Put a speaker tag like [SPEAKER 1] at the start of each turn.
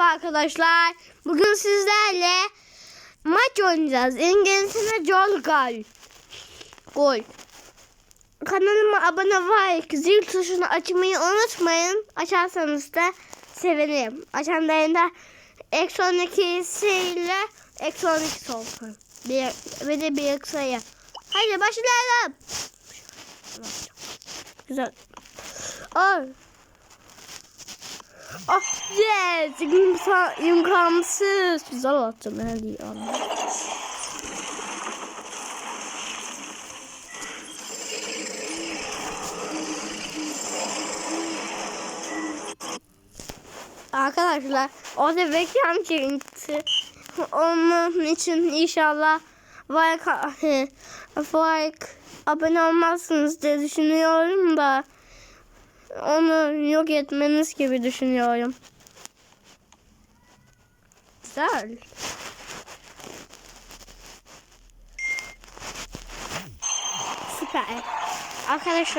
[SPEAKER 1] Merhaba arkadaşlar. Bugün sizlerle maç oynayacağız. İngilizce gol gol. Gol. Kanalıma abone ve zil tuşunu açmayı unutmayın. Açarsanız da sevinirim. Açanlarında eksi 12 ile eksi 12 olsun. Bir, ve de bir sayı. Hadi başlayalım. Güzel. Ay. Oh yes! İmka, imkansız. Güzel attım ne diyorum. Arkadaşlar orada reklam çıktı. Onun için inşallah like, like abone olmazsınız diye düşünüyorum da onu yok etmeniz gibi düşünüyorum. Güzel. Süper. Arkadaşlar